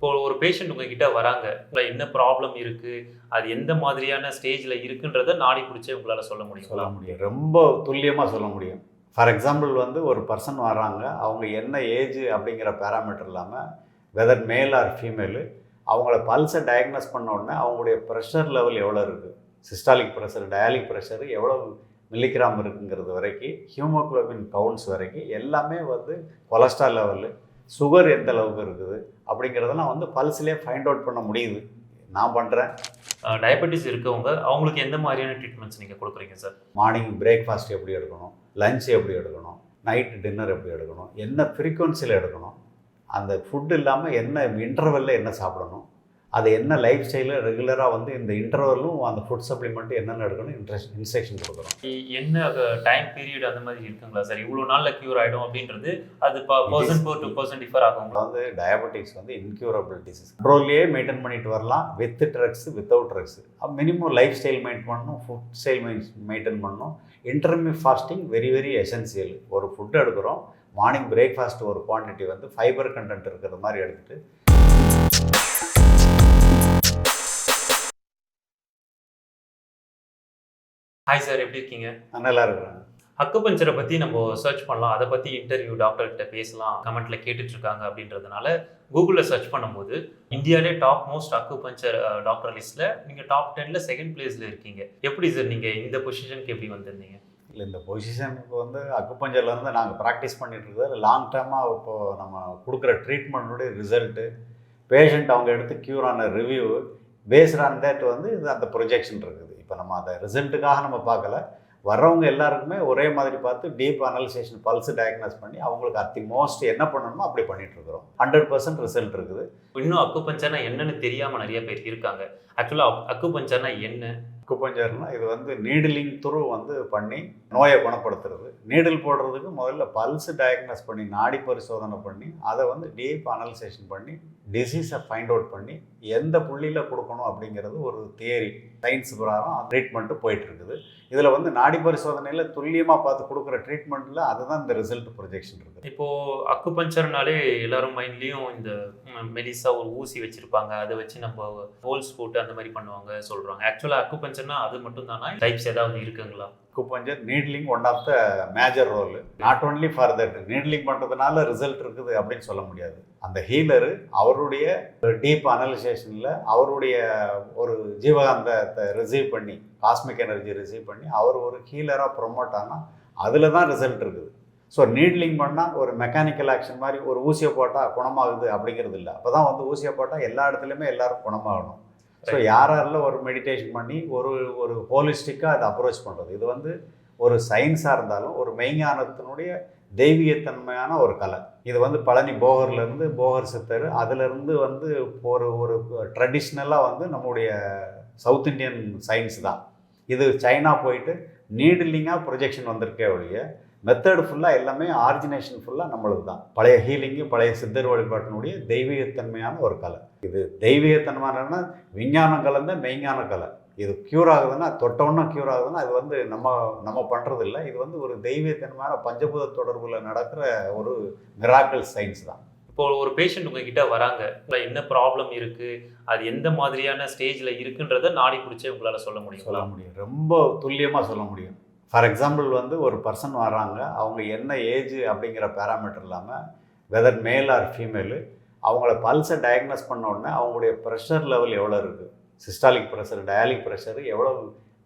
இப்போ ஒரு பேஷண்ட் உங்ககிட்ட வராங்க. என்ன ப்ராப்ளம் இருக்கு? அது எந்த மாதிரியான ஸ்டேஜ்ல இருக்குன்றத நாடி பிடிச்சே உங்களால சொல்ல முடியும்? சொல்ல முடியும். ரொம்ப துல்லியமாக சொல்ல முடியும். ஃபார் எக்ஸாம்பிள் வந்து ஒரு பர்சன் வராங்க. அவங்க என்ன ஏஜ் அப்படிங்கிற பேராமீட்டர் இல்லாமல் வெதர் மேல் ஆர் ஃபீமேலு அவங்கள பல்ஸை டயக்னோஸ் பண்ண உடனே அவங்களுடைய ப்ரெஷர் லெவல் எவ்வளோ இருக்குது சிஸ்டாலிக் ப்ரெஷர் டயாலிக் ப்ரெஷர் எவ்வளோ மில்லிகிராம் இருக்குங்கிறது வரைக்கும் ஹியூமோக்ளோபின் கவுண்ட்ஸ் வரைக்கும் எல்லாமே வந்து கொலஸ்ட்ரால் லெவலு சுகர் எந்த அளவுக்கு இருக்குது அப்படிங்கிறதெல்லாம் வந்து பல்ஸ்லேயே ஃபைண்ட் அவுட் பண்ண முடியுது. நான் பண்ணுறேன் டயபெட்டிஸ் இருக்கவங்க அவங்களுக்கு எந்த மாதிரியான ட்ரீட்மெண்ட்ஸ் நீங்க கொடுக்குறீங்க சார் மார்னிங் பிரேக்ஃபாஸ்ட் எப்படி எடுக்கணும்? லஞ்ச் எப்படி எடுக்கணும்? நைட் டின்னர் எப்படி எடுக்கணும்? என்ன ஃப்ரீக்குவன்சியில் எடுக்கணும்? அந்த ஃபுட் இல்லாமல் என்ன இன்டர்வெல்ல என்ன சாப்பிடணும்? அது என்ன லைஃப் ஸ்டைலில் ரெகுலராக வந்து இந்த இன்டர்வெல்லும் அந்த ஃபுட் சப்ளிமெண்ட் என்னென்ன எடுக்கணும் இன்ட்ரெஸ்ட் இன்ஸ்ட்ரக்ஷன் கொடுக்குறோம் என்ன டைம் பீரியட் அந்த மாதிரி இருக்குங்களா? சார் இவ்வளோ நாள்ல கியூர் ஆயிடும் அப்படின்றது அது பர்சன் டு பர்சன் டிஃபர் ஆகுங்களா வந்து டயபெட்டிக்ஸ் வந்து இன்க்யூரபிள் டிசீஸ் கண்ட்ரோல்லையே மெயின்டைன் பண்ணிட்டு வரலாம் with drugs without drugs minimum lifestyle maintain பண்ணணும் ஃபுட் ஸ்டைல் மெயின்டைன் பண்ணணும். Intermittent fasting very very essential ஒரு ஃபுட் எடுக்கிறோம் மார்னிங் பிரேக்ஃபாஸ்ட் ஒரு குவான்டிட்டி வந்து ஃபைபர் கண்டென்ட் இருக்கிற மாதிரி எடுத்துட்டு ஹாய் சார் எப்படி இருக்கீங்க? நல்லா இருக்கிறேன். அக்குபஞ்சரை பற்றி நம்ம சர்ச் பண்ணலாம். அதை பற்றி இன்டர்வியூ டாக்டர்கிட்ட பேசலாம். கமெண்ட்ல கேட்டுட்டு இருக்காங்க அப்படின்றதுனால கூகுளில் சர்ச் பண்ணும்போது இந்தியாவிலே டாப் மோஸ்ட் அக்குபஞ்சர் டாக்டர் லிஸ்ட்டில் நீங்கள் டாப் டென்னில் செகண்ட் பிளேஸில் இருக்கீங்க. எப்படி சார் நீங்கள் இந்த பொசிஷனுக்கு எப்படி வந்திருந்தீங்க? இல்லை இந்த பொசிஷனுக்கு வந்து அக்குப்பஞ்சர்லேருந்து நாங்கள் ப்ராக்டிஸ் பண்ணிட்டு இருக்கிறது லாங் டேர்மாக இப்போது நம்ம கொடுக்குற ட்ரீட்மெண்ட்டுடைய ரிசல்ட்டு பேஷண்ட் அவங்க எடுத்து க்யூர் ஆன ரிவ்யூ பேஸ்ட் ஆன் தேட் வந்து இது அந்த ப்ரொஜெக்ஷன் இருக்குது. இப்போ நம்ம அதை ரிசல்ட்டுக்காக நம்ம பார்க்கல. வர்றவங்க எல்லாருக்குமே ஒரே மாதிரி பார்த்து டீப் அனலைசேஷன் பல்ஸ் டயக்னோஸ் பண்ணி அவங்களுக்கு அத்தி மோஸ்ட் என்ன பண்ணணுமோ அப்படி பண்ணிட்டு இருக்கிறோம். ஹண்ட்ரட் பர்சன்ட் ரிசல்ட் இருக்குது. இன்னும் அக்குபஞ்சர்னா என்னன்னு தெரியாமல் நிறைய பேர் இருக்காங்க. ஆக்சுவலாக அக்குபஞ்சர்னா என்ன? அக்குபஞ்சர்னா இது வந்து நீடிலிங் துரு வந்து பண்ணி நோயை குணப்படுத்துறது. நீடில் போடுறதுக்கு முதல்ல பல்ஸ் டயக்னஸ் பண்ணி நாடி பரிசோதனை பண்ணி அதை வந்து டீப் அனலைசேஷன் பண்ணி டிசீஸை ஃபைண்ட் அவுட் பண்ணி எந்த புள்ளியில் கொடுக்கணும் அப்படிங்கிறது ஒரு தியரி சயின்ஸ் பிரகாரம் ட்ரீட்மெண்ட்டு போயிட்டுருக்குது இதில் வந்து நாடி பரிசோதனையில் துல்லியமாக பார்த்து கொடுக்குற ட்ரீட்மெண்ட்டில் அதுதான் இந்த ரிசல்ட் ப்ரொஜெக்ஷன் இருக்குது. இப்போது அக்குபஞ்சர்னாலே எல்லாரும் மைண்ட்லேயும் இந்த ம், மெலிசா ஒரு ஊசி வச்சிருப்பாங்க. அதை வச்சு நம்ம ஹோல்ஸ் போட்டு அந்த மாதிரி பண்ணுவாங்க சொல்றாங்க. ஆக்சுவலா அக்குபஞ்சர்னா அது மட்டும் தானா டைப்ஸ் ஏதாவது இருக்குங்களா? Acupuncture needling one of the major role not only for that needling பண்ணுறதுனால ரிசல்ட் இருக்குது அப்படின்னு சொல்ல முடியாது. அந்த ஹீலரு அவருடைய டீப் அனலைசேஷனில் அவருடைய ஒரு ஜீவகாந்தத்தை ரிசீவ் பண்ணி காஸ்மிக் எனர்ஜி ரிசீவ் பண்ணி அவர் ஒரு ஹீலராக ப்ரொமோட் ஆனால் அதில் தான் ரிசல்ட் இருக்குது. ஸோ நீட்லிங் பண்ணால் ஒரு மெக்கானிக்கல் ஆக்ஷன் மாதிரி ஒரு ஊசியை போட்டால் குணமாகுது அப்படிங்கிறது இல்லை அப்போ தான் வந்து ஊசியை போட்டால் எல்லா இடத்துலையுமே எல்லாரும் குணமாகணும். ஸோ யார் யாரில் ஒரு மெடிடேஷன் பண்ணி ஒரு ஒரு ஹோலிஸ்டிக்காக அதை அப்ரோச் பண்ணுறது இது வந்து ஒரு சயின்ஸாக இருந்தாலும் ஒரு மெய்ஞானத்தினுடைய தெய்வீகத்தன்மையான ஒரு கலை. இது வந்து பழனி போகர்லேருந்து போகர் சித்தர் அதுலேருந்து வந்து ஒரு ஒரு ட்ரெடிஷ்னலாக வந்து நம்முடைய சவுத் இந்தியன் சயின்ஸ் தான். இது சைனா போயிட்டு நீடில்லிங்காக ப்ரொஜெக்ஷன் வந்திருக்கே ஒழிய மெத்தட் ஃபுல்லாக எல்லாமே ஆரிஜினேஷன் ஃபுல்லாக நம்மளுக்கு தான் பழைய ஹீலிங்கு பழைய சித்தர் வழிபாட்டினுடைய தெய்வீகத்தன்மையான ஒரு கலை. இது தெய்வீகத்தன்மையான விஞ்ஞானம் கலந்த மெய்ஞான கலை. இது க்யூர் ஆகுதுன்னா தொட்டவுன்னா க்யூர் ஆகுதுன்னா அது வந்து நம்ம நம்ம பண்ணுறது இல்லை இது வந்து ஒரு தெய்வீகத்தன்மையான பஞ்சபூத தொடர்பில் நடக்கிற ஒரு மிராக்கிள் சயின்ஸ் தான். இப்போ ஒரு பேஷண்ட் உங்ககிட்ட வராங்க என்ன ப்ராப்ளம் இருக்கு? அது எந்த மாதிரியான ஸ்டேஜ்ல இருக்குன்றத நாடி பிடிச்சே உங்களால சொல்ல சொல்ல முடியுங்களா முடியும். ரொம்ப துல்லியமாக சொல்ல முடியும். ஃபார் எக்ஸாம்பிள் வந்து ஒரு பர்சன் வராங்க அவங்க என்ன ஏஜ் அப்படிங்கிற பேராமீட்டர் இல்லாமல் வெதர் மேல் ஆர் ஃபீமேலு அவங்கள பல்ஸை டயக்னோஸ் பண்ண உடனே அவங்களுடைய ப்ரெஷர் லெவல் எவ்வளோ இருக்குது சிஸ்டாலிக் ப்ரெஷர் டயாலிக் ப்ரெஷர் எவ்வளோ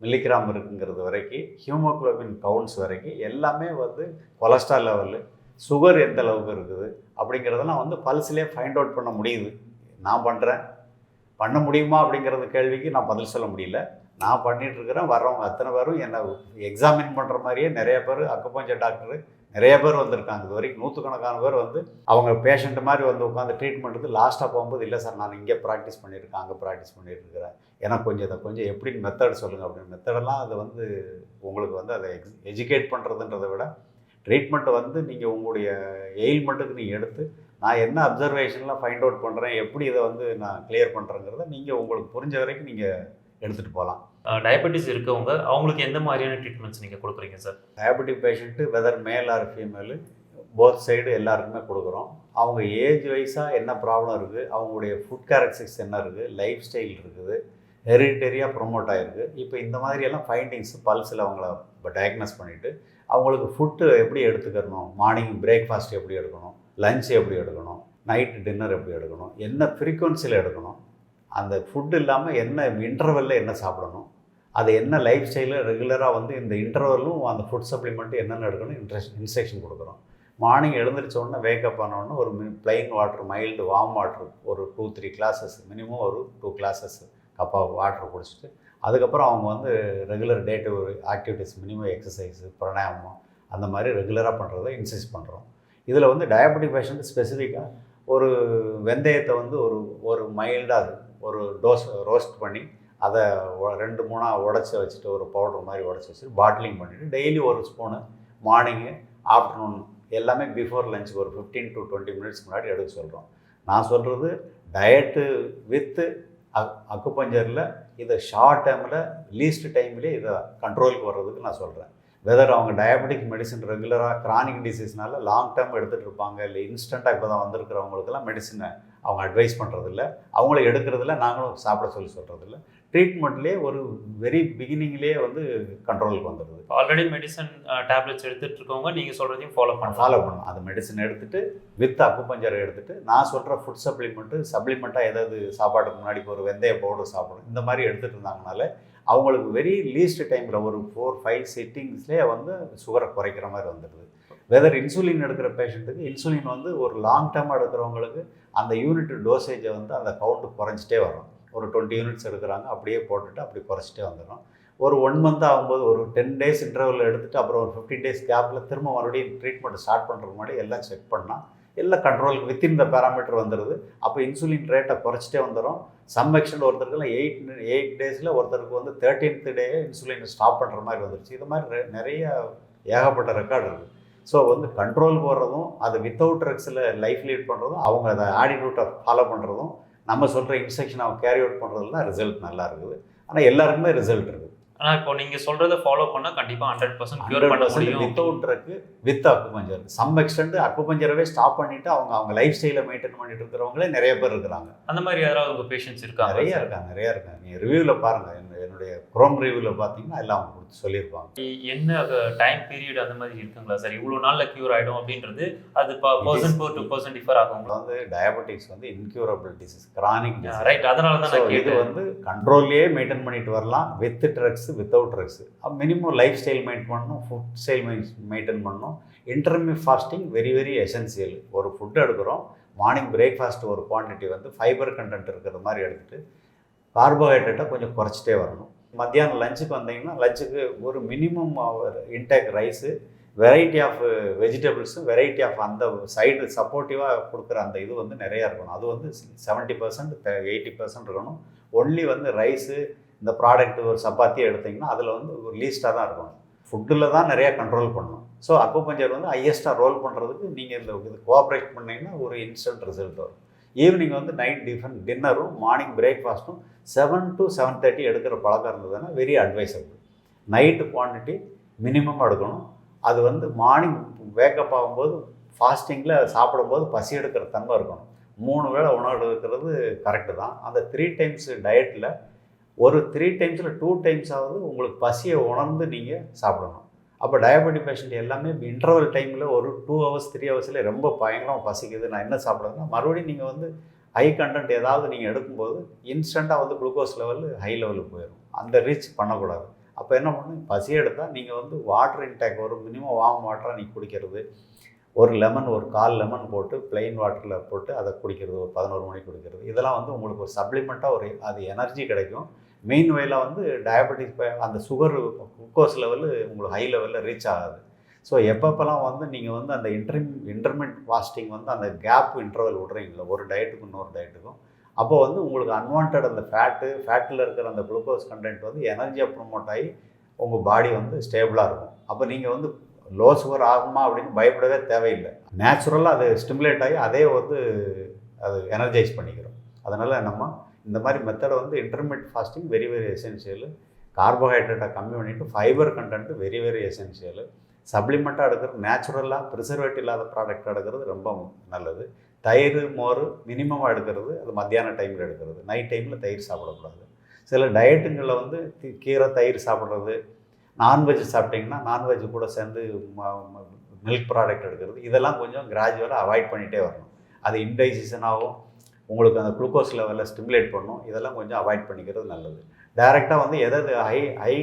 மில்லிகிராம் இருக்குங்கிறது வரைக்கும் ஹியூமோக்ளோபின் கவுண்ட்ஸ் வரைக்கும் எல்லாமே வந்து கொலஸ்ட்ரால் லெவலு சுகர் எந்த அளவுக்கு இருக்குது அப்படிங்கிறதெல்லாம் வந்து பல்ஸ்லேயே ஃபைண்ட் அவுட் பண்ண முடியுது. நான் பண்ணுறேன் பண்ண முடியுமா அப்படிங்கிறது கேள்விக்கு நான் பதில் சொல்ல முடியல. நான் பண்ணிகிட்ருக்கிறேன் வர்றவங்க அத்தனை பேரும் என்னை எக்ஸாமின் பண்ணுற மாதிரியே நிறைய பேர் அக்கப்பஞ்ச டாக்டரு நிறைய பேர் வந்திருக்காங்க. இது வரைக்கும் நூற்றுக்கணக்கான பேர் வந்து அவங்க பேஷண்ட் மாதிரி வந்து உட்காந்து ட்ரீட்மெண்ட் எடுத்து லாஸ்ட்டாக போகும்போது இல்லை சார் நான் இங்கே ப்ராக்டிஸ் பண்ணியிருக்கேன் அங்கே ப்ராக்டிஸ் பண்ணிட்டு இருக்கிறேன் எனக்கு கொஞ்சம் இதை கொஞ்சம் எப்படின்னு மெத்தட் சொல்லுங்கள் அப்படின்னு. மெத்தடெல்லாம் அது வந்து உங்களுக்கு வந்து அதை எக்ஸ் எஜுகேட் பண்ணுறதுன்றதை விட ட்ரீட்மெண்ட்டை வந்து நீங்கள் உங்களுடைய எயில்மெண்ட்டுக்கு நீங்கள் எடுத்து நான் என்ன அப்சர்வேஷன்லாம் ஃபைண்ட் அவுட் பண்ணுறேன் எப்படி இதை வந்து நான் கிளியர் பண்ணுறேங்கிறத நீங்கள் உங்களுக்கு புரிஞ்ச வரைக்கும் நீங்கள் எடுத்துகிட்டு போகலாம். டயபெட்டிஸ் இருக்கவங்க அவங்களுக்கு எந்த மாதிரியான ட்ரீட்மெண்ட்ஸ் நீங்க கொடுக்குறீங்க sir diabetic patient whether male or female both side எல்லாருக்குமே கொடுக்குறோம். அவங்க ஏஜ் வைஸாக என்ன ப்ராப்ளம் இருக்குது அவங்களுடைய ஃபுட் கேரக்டரிஸ்டிக்ஸ் என்ன இருக்குது லைஃப் ஸ்டைல் இருக்குது ஹெரிட்டரியாக ப்ரொமோட் ஆகிருக்கு இப்போ இந்த மாதிரியெல்லாம் ஃபைண்டிங்ஸ் பல்ஸில் அவங்கள டயக்னோஸ் பண்ணிவிட்டு அவங்களுக்கு ஃபுட்டு எப்படி எடுத்துக்கணும் மார்னிங் பிரேக்ஃபாஸ்ட் எப்படி எடுக்கணும் லஞ்ச் எப்படி எடுக்கணும் நைட்டு டின்னர் எப்படி எடுக்கணும் என்ன ஃப்ரீக்குவன்சியில் எடுக்கணும் அந்த ஃபுட் இல்லாமல் என்ன இன்டர்வெல்ல என்ன சாப்பிடணும்? அது என்ன லைஃப் ஸ்டைலில் ரெகுலராக வந்து இந்த இன்டர்வலும் அந்த ஃபுட் சப்ளிமெண்ட்டு என்னென்ன எடுக்கணும்? இன்ட்ரெஸ் இன்ஸ்ட்ரக்ஷன் கொடுக்குறோம் மார்னிங் எழுந்திரிச்ச உடனே வேக்கப் ஆன உடனே ஒரு plain water mild warm water ஒரு டூ த்ரீ கிளாஸஸ் மினிமம் ஒரு டூ கிளாஸஸ் கப்பா வாட்டர் குடிச்சிட்டு அதுக்கப்புறம் அவங்க வந்து regular day to activities minimum exercise பிராணாயாமம் அந்த மாதிரி ரெகுலராக பண்ணுறதை இன்சைஸ் பண்ணுறோம் இதில் வந்து டயபெட்டிக் பேஷண்ட் ஸ்பெசிஃபிக்காக ஒரு வெந்தயத்தை வந்து ஒரு ஒரு மைல்டாக ஒரு டோஸ் ரோஸ்ட் பண்ணி அதை ரெண்டு மூணாக உடச்சி வச்சுட்டு ஒரு பவுடர் மாதிரி உடச்சி வச்சுட்டு பாட்டிலிங் பண்ணிவிட்டு டெய்லி ஒரு ஸ்பூனு மார்னிங்கு ஆஃப்டர்நூன் எல்லாமே பிஃபோர் லஞ்ச் ஒரு ஃபிஃப்டீன் டு டுவெண்ட்டி மினிட்ஸ் முன்னாடி எடுக்க சொல்கிறோம் நான் சொல்கிறது டயட்டு வித்து அக்குப்பஞ்சரில் இதை ஷார்ட் டைமில் லீஸ்ட் டைம்லேயே இதை கண்ட்ரோலுக்கு வர்றதுக்கு நான் சொல்கிறேன் வெதர் அவங்க டயபெட்டிக் மெடிசன் ரெகுலராக கிரானிக் டிசீஸ்னால லாங் டேர்ம் எடுத்துகிட்டு இருப்பாங்க இல்லை இன்ஸ்டண்ட்டாக இப்போ தான் வந்திருக்கிறவங்களுக்கெல்லாம் மெடிசனை அவங்க அட்வைஸ் பண்ணுறதில்ல அவங்கள எடுக்கிறதில்ல நாங்களும் சாப்பிட சொல்லி சொல்கிறதில்ல ட்ரீட்மெண்ட்லேயே ஒரு வெரி பிகினிங்லேயே வந்து கண்ட்ரோலுக்கு வந்துடுது ஆல்ரெடி மெடிசன் டேப்லெட்ஸ் எடுத்துட்டு இருக்கவங்க நீங்க சொல்றதையும் ஃபாலோ பண்ணலாம் ஃபாலோ பண்ணணும். அந்த மெடிசன் எடுத்துட்டு வித் அக்குபஞ்சரை எடுத்துட்டு நான் சொல்கிற ஃபுட் சப்ளிமெண்ட்டு சப்ளிமெண்ட்டாக ஏதாவது சாப்பாட்டுக்கு முன்னாடி இப்போ ஒரு வெந்தய பவுடர் சாப்பிடணும். இந்த மாதிரி எடுத்துகிட்டு இருந்தாங்கனால அவங்களுக்கு வெரி லீஸ்ட் டைமில் ஒரு ஃபோர் ஃபைவ் சிட்டிங்ஸ்லேயே வந்து சுகரை குறைக்கிற மாதிரி வந்துடுது. வெதர் இன்சுலின் எடுக்கிற பேஷண்ட்டுக்கு இன்சுலின் வந்து ஒரு லாங் டேர்மாக எடுக்கிறவங்களுக்கு அந்த யூனிட் டோசேஜை வந்து அந்த கவுண்ட் குறைஞ்சிட்டே வரும். ஒரு டுவெண்ட்டி யூனிட்ஸ் எடுக்கிறாங்க அப்படியே போட்டுட்டு அப்படி குறைச்சிட்டே வந்துடும் ஒரு ஒன் மந்த் ஆகும்போது ஒரு டென் டேஸ் இன்டர்வல் எடுத்துகிட்டு அப்புறம் ஒரு ஃபிஃப்டீன் டேஸ் கேப்பில் திரும்ப மறுபடியும் ட்ரீட்மெண்ட் ஸ்டார்ட் பண்ணுறதுக்கு முன்னாடி எல்லாம் செக் பண்ணால் எல்லாம் கண்ட்ரோலுக்கு வித்தின் த பேராமீட்டர் வந்துடுது அப்போ இன்சுலின் ரேட்டை குறைச்சிட்டே வந்துடும் சம் எக்ஸ்டென்ட் ஒருத்தருக்குலாம் எயிட் எயிட் டேஸில் ஒருத்தருக்கு வந்து தேர்ட்டீன்த் டே இன்சுலின் ஸ்டாப் பண்ணுற மாதிரி வந்துருச்சு. இது மாதிரி நிறைய ஏகப்பட்ட ரெக்கார்டு இருக்குது ஸோ வந்து கண்ட்ரோல் போடுறதும் அது வித்தவுட் ட்ரக்ஸில் லைஃப் லீட் பண்ணுறதும் அவங்க அதை ஆடிடியூட்டை ஃபாலோ பண்ணுறதும் நம்ம சொல்கிற இன்ஸ்ட்ரக்ஷன் அவங்க கேரி அவுட் பண்ணுறதுல ரிசல்ட் நல்லா இருக்குது. ஆனால் எல்லாருக்குமே ரிசல்ட் இருக்குது ஆனா இப்போ நீங்க சொல்றதை ஃபாலோ பண்ணா கண்டிப்பா ஹண்ட்ரட் பர்சன்ட் கியூர் பண்ண முடியும். Without drug with acupuncture some extent அக்குபஞ்சரவே stop பண்ணிட்டு அவங்க அவங்க லைஃப் ஸ்டைலை மெயின்டைன் பண்ணிட்டு இருக்கிறவங்களே நிறைய பேர் இருக்கிறாங்க. அந்த மாதிரி யாராவது உங்க பேஷண்ட்ஸ் இருக்காங்க நிறைய இருக்காங்க நிறைய இருக்காங்க. நீங்க ரிவ்யூவில் பாருங்க. என்ன- என்னுடைய குரோம் ரிவ்யூவில் பார்த்தீங்கன்னா எல்லாம் கொடுத்து சொல்லியிருப்பாங்க. என்ன டைம் பீரியட் அந்த மாதிரி இருக்குங்களா சார் இவ்வளவு நாள்ல கியூர் ஆயிடும் அப்படின்றது அது பர்சன் டு பர்சன் டிஃபர் ஆகும் வந்து டயபெட்டிக்ஸ் வந்து incurable disease chronic disease right அதனால தான் இது வந்து கண்ட்ரோல்லையே மெயின்டைன் பண்ணிட்டு வரலாம் with drugs without drugs minimum lifestyle maintain பண்ணணும் ஃபுட் ஸ்டைல் மெயின்டைன் பண்ணணும். Intermittent fasting very very essential ஒரு ஃபுட் எடுக்கிறோம் மார்னிங் பிரேக்ஃபாஸ்ட் ஒரு குவான்டிட்டி வந்து ஃபைபர் கண்டென்ட் இருக்கிற மாதிரி எடுத்துட்டு கார்போஹைட்ரேட்டை கொஞ்சம் குறைச்சிட்டே வரணும். மத்தியானம் லஞ்சுக்கு வந்தீங்கன்னா லஞ்சுக்கு ஒரு minimum intake rice variety of வெஜிடபிள்ஸும் variety of அந்த சைடு சப்போர்ட்டிவாக கொடுக்குற அந்த இது வந்து நிறையா இருக்கணும். அது வந்து செவன்ட்டி பர்சன்ட் எயிட்டி பர்சன்ட் இருக்கணும். ஒன்லி வந்து ரைஸு இந்த ப்ராடக்ட் ஒரு சப்பாத்தி எடுத்திங்கன்னா அதில் வந்து ஒரு லீஸ்ட்டாக தான் இருக்கணும். ஃபுட்டில் தான் நிறையா கண்ட்ரோல் பண்ணணும். ஸோ அக்குபஞ்சர் வந்து ஹையஸ்ட்டாக ரோல் பண்ணுறதுக்கு நீங்கள் இந்த இது கோஆப்ரேட் பண்ணிங்கன்னா ஒரு இன்ஸ்டன்ட் ரிசல்ட் வரும். ஈவினிங் வந்து நைட் டிஃபன் டின்னரும் மார்னிங் பிரேக்ஃபாஸ்ட்டும் செவன் டு செவன் தேர்ட்டி எடுக்கிற பழக்கம் இருந்ததுன்னா very advisable night quantity minimum எடுக்கணும். அது வந்து மார்னிங் வேக்கப் ஆகும்போது ஃபாஸ்டிங்கில் சாப்பிடும்போது பசி எடுக்கிற தன்மை இருக்கணும். மூணு வேளை உணவு எடுக்கிறது கரெக்டு தான். அந்த த்ரீ டைம்ஸ் டயட்டில் ஒரு த்ரீ டைம்ஸில் டூ டைம்ஸ் ஆகுது உங்களுக்கு பசியை உணர்ந்து நீங்கள் சாப்பிடணும். அப்போ டயபெட்டிக் பேஷண்ட் எல்லாமே இன்டர்வல் டைமில் ஒரு டூ ஹவர்ஸ் த்ரீ ஹவர்ஸில் ரொம்ப பயங்கரமாக பசிக்குது. நான் என்ன சாப்பிடுறதுன்னா மறுபடியும் நீங்கள் வந்து ஹை கண்டென்ட் ஏதாவது நீங்கள் எடுக்கும்போது இன்ஸ்டண்ட்டாக வந்து குளுக்கோஸ் லெவல் ஹை லெவலுக்கு போயிடும் அந்த ரீச் பண்ணக்கூடாது. அப்போ என்ன பண்ணணும் பசி எடுத்தால் நீங்கள் வந்து வாட்டர் இன்டேக் ஒரு மினிமம் வார்ம் வாட்டராக நீங்கள் குடிக்கிறது. ஒரு லெமன் ஒரு கால் லெமன் போட்டு பிளெயின் வாட்டரில் போட்டு அதை குடிக்கிறது. ஒரு பதினோரு மணிக்கு குடிக்கிறது. இதெல்லாம் வந்து உங்களுக்கு ஒரு சப்ளிமெண்ட்டாக ஒரு அது எனர்ஜி கிடைக்கும். மெயின் வேல வந்து டயபெட்டிஸ் அந்த சுகர் குளுக்கோஸ் லெவலு உங்களுக்கு ஹை லெவலில் ரீச் ஆகாது. ஸோ எப்பப்பெல்லாம் வந்து நீங்கள் வந்து அந்த இன்டர்ம் இன்டர்மெண்ட் ஃபாஸ்டிங் வந்து அந்த கேப் இன்டர்வல் விட்றீங்களா ஒரு டயட்டுக்கும் இன்னொரு டயட்டுக்கும் அப்போ வந்து உங்களுக்கு அன்வான்ட் அந்த ஃபேட்டு ஃபேட்டில் இருக்கிற அந்த குளுக்கோஸ் கண்டென்ட் வந்து எனர்ஜியாக ப்ரொமோட் ஆகி உங்கள் பாடி வந்து ஸ்டேபிளாக இருக்கும். அப்போ நீங்கள் வந்து லோ சுகர் ஆகுமா அப்படின்னு பயப்படவே தேவையில்லை. நேச்சுரலாக அது ஸ்டிமுலேட் ஆகி அதே வந்து அது எனர்ஜைஸ் பண்ணிக்கிறோம். அதனால் நம்ம இந்த மாதிரி மெத்தடை வந்து intermediate fasting very very essential கார்போஹைட்ரேட்டை கம்மி பண்ணிவிட்டு fibre content very very essential சப்ளிமெண்ட்டாக எடுக்கிறது நேச்சுரலாக ப்ரிசர்வேட்டிவ் இல்லாத ப்ராடக்ட் எடுக்கிறது ரொம்ப நல்லது. தயிர் மோர் மினிமமாக எடுக்கிறது அது மத்தியான டைமில் எடுக்கிறது. நைட் டைமில் தயிர் சாப்பிடக்கூடாது. சில டயட்டுங்களில் வந்து கீரை தயிர் சாப்பிட்றது நான்வெஜ் சாப்பிட்டிங்கன்னா நான்வெஜ் கூட சேர்ந்து மில்க் ப்ராடக்ட் எடுக்கிறது இதெல்லாம் கொஞ்சம் கிராஜுவலாக அவாய்ட் பண்ணிகிட்டே வரணும். அது இன்டைஜஷன் உங்களுக்கு அந்த குளுக்கோஸ் லெவலில் ஸ்டிமுலேட் பண்ணும். இதெல்லாம் கொஞ்சம் அவாய்ட் பண்ணிக்கிறது நல்லது. டைரெக்டாக வந்து எதாவது ஹை ஹை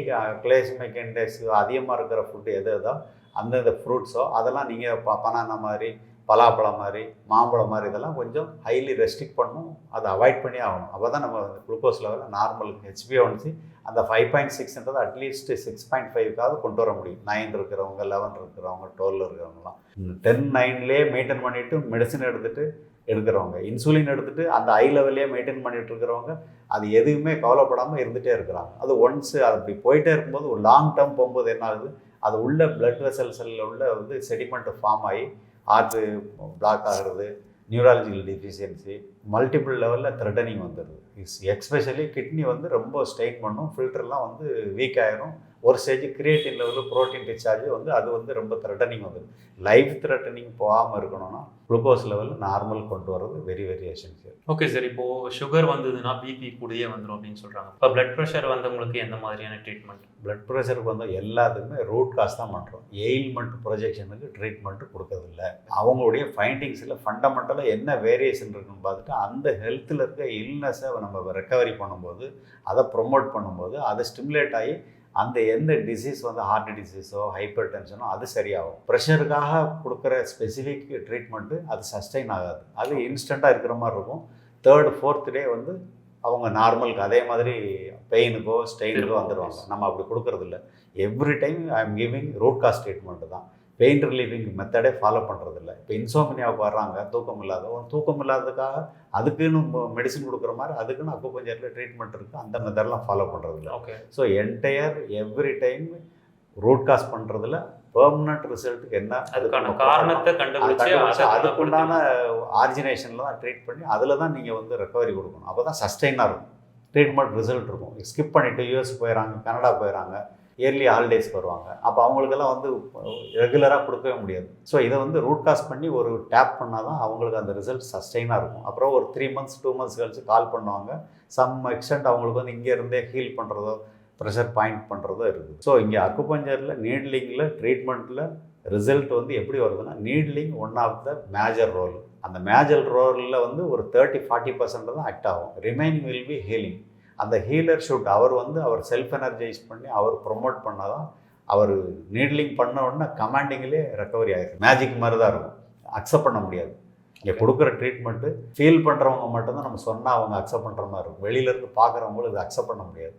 கிளேஸ்மிக் இண்டெக்ஸ் அதிகமாக இருக்கிற ஃபுட்டு எது எதோ அந்தந்த ஃப்ரூட்ஸோ அதெல்லாம் நீங்கள் ப பனானா மாதிரி பலாப்பழம் மாதிரி மாம்பழம் மாதிரி இதெல்லாம் கொஞ்சம் ஹைலி ரெஸ்ட்ரிக்ட் பண்ணணும் அதை அவாய்ட் பண்ணி ஆகணும். அப்போ தான் நம்ம குளுக்கோஸ் லெவலில் normal H B one C அந்த ஃபைவ் பாயிண்ட் சிக்ஸ்ன்றது அட்லீஸ்ட் சிக்ஸ் பாயிண்ட் ஃபைவ்க்காவது கொண்டு வர முடியும். நைன் இருக்கிறவங்க லெவன் இருக்கிறவங்க டுவெல் இருக்கிறவங்கலாம். டென் நைன்லேயே மெயின்டைன் பண்ணிவிட்டு மெடிசன் எடுத்துகிட்டு எடுக்கிறவங்க. இன்சுலின் எடுத்துகிட்டு அந்த ஹை லெவல்லே மெயின்டைன் பண்ணிட்டு இருக்கிறவங்க அது எதுவுமே கவலைப்படாமல் இருந்துகிட்டே இருக்கிறாங்க. அது ஒன்ஸ் அது அப்படி போயிட்டே இருக்கும்போது ஒரு லாங் டேர்ம் போகும்போது என்ன ஆகுது? அது உள்ள பிளட் வெசல்ஸில் உள்ள வந்து செடிமெண்ட் ஃபார்ம் ஆகி ஆர்ட் பிளாக் ஆகிறது நியூராலஜிக்கல் டிஃபிஷியன்சி மல்டிபிள் லெவலில் த்ரெட்டனிங் வந்துடுது. எக்ஸ்பெஷலி கிட்னி வந்து ரொம்ப ஸ்ட்ரெயின் பண்ணும் ஃபில்டர்லாம் வந்து வீக் ஆகிரும் ஒரு ஸ்டேஜ் கிரியேட்டின் லெவலில் ப்ரோட்டீன் டிச்சார்ஜ் வந்து அது வந்து ரொம்ப த்ரெட்டனிங் வந்துடும் லைஃப் த்ரெட்டனிங் போகாமல் இருக்கணும்னா குளுக்கோஸ் லெவல் நார்மல் கொண்டு வர்றது very very essential okay sir இப்போ சுகர் வந்ததுன்னா பிபி கூடயே வந்துடும் அப்படின்னு சொல்றாங்க. இப்போ பிளட் ப்ரெஷர் வந்தவங்களுக்கு எந்த மாதிரியான ட்ரீட்மெண்ட் பிளட் ப்ரெஷருக்கு வந்து எல்லாத்துக்குமே ரூட் காஸ் தான் பண்ணுறோம் எயில்மெண்ட் ப்ரொஜெக்ஷனுக்கு ட்ரீட்மெண்ட் கொடுக்கறதில்ல. அவங்களுடைய ஃபைண்டிங்ஸில் ஃபண்டமெண்டலாக என்ன வேரியேஷன் இருக்குன்னு பார்த்துட்டு அந்த ஹெல்த்தில் இருக்க இல்னஸை நம்ம ரெக்கவரி பண்ணும்போது அதை ப்ரொமோட் பண்ணும்போது அதை ஸ்டிமுலேட் ஆகி அந்த எந்த டிசீஸ் வந்து ஹார்ட் டிசீஸோ ஹைப்பர் டென்ஷனோ அது சரியாகும். ப்ரெஷருக்காக கொடுக்குற ஸ்பெசிஃபிக் ட்ரீட்மெண்ட்டு அது சஸ்டைன் ஆகாது. அது இன்ஸ்டண்ட்டாக இருக்கிற மாதிரி இருக்கும். தேர்ட் ஃபோர்த் டே வந்து அவங்க நார்மலுக்கு அதே மாதிரி பெயினுக்கோ ஸ்டெயினுக்கோ வந்துடுவாங்க நம்ம அப்படி கொடுக்கறது இல்ல every time I am giving root cause treatment தான். பெயின் ரிலீவிங் மெத்தடே ஃபாலோ பண்ணுறதில்ல இப்போ இன்சோமினியாவுக்கு வர்றாங்க தூக்கம் இல்லாதவங்க தூக்கம் இல்லாததுக்காக அதுக்குன்னு மெடிசன் கொடுக்குற மாதிரி அதுக்குன்னு அக்குபஞ்சரில் ட்ரீட்மெண்ட் இருக்குது அந்த மெத்தடெலாம் ஃபாலோ பண்ணுறதில்ல okay so entire every time root cause பண்ணுறதுல பெர்மனன்ட் ரிசல்ட்டுக்கு என்ன அதுக்கான காரணத்தை கண்டுபிடிச்சு கண்டுபிடிச்சு அதை அதுக்குண்டான ஆர்ஜினேஷனில் தான் ட்ரீட் பண்ணி அதில் தான் நீங்கள் வந்து ரெக்கவரி கொடுக்கணும். அப்போ தான் சஸ்டெயினாக இருக்கும். ட்ரீட்மெண்ட் ரிசல்ட் இருக்கும் ஸ்கிப் பண்ணிவிட்டு யூஎஸ் போயிடறாங்க கனடா போயிடறாங்க இயர்லி ஹாலிடேஸ் வருவாங்க. அப்போ அவங்களுக்கெல்லாம் வந்து ரெகுலராக கொடுக்கவே முடியாது. ஸோ இதை வந்து ரூட் காஸ் பண்ணி ஒரு டேப் பண்ணால் தான் அவங்களுக்கு அந்த ரிசல்ட் சஸ்டெயினாக இருக்கும். அப்புறம் ஒரு த்ரீ மந்த்ஸ் டூ மந்த்ஸ் கழிச்சு கால் பண்ணுவாங்க. சம் எக்ஸ்டென்ட் அவங்களுக்கு வந்து இங்கே இருந்தே ஹீல் பண்ணுறதோ ப்ரெஷர் பாயிண்ட் பண்ணுறதோ இருக்குது. ஸோ இங்கே அக்குபஞ்சரில் நீட்லிங்கில் ட்ரீட்மெண்ட்டில் ரிசல்ட் வந்து எப்படி வருதுன்னா needling one of the major role அந்த மேஜர் ரோலில் வந்து ஒரு தேர்ட்டி ஃபார்ட்டி பர்சன்ட் தான் ஆக்ட் ஆகும். ரிமைனிங் வில் பி ஹீலிங் அந்த ஹீலர் ஷூட் அவர் வந்து அவர் செல்ஃப் எனர்ஜைஸ் பண்ணி அவர் ப்ரொமோட் பண்ணால் தான் அவர் நீட்லிங் பண்ண உடனே கமாண்டிங்லேயே ரெக்கவரி ஆகிடும் மேஜிக் மாதிரி தான் இருக்கும். அக்செப்ட் பண்ண முடியாது. இங்கே கொடுக்குற ட்ரீட்மெண்ட்டு ஃபீல் பண்ணுறவங்க மட்டும்தான் நம்ம சொன்னால் அவங்க அக்செப்ட் பண்ணுற மாதிரி இருக்கும். வெளியிலேருந்து பார்க்குறவங்களும் இதை அக்செப்ட் பண்ண முடியாது.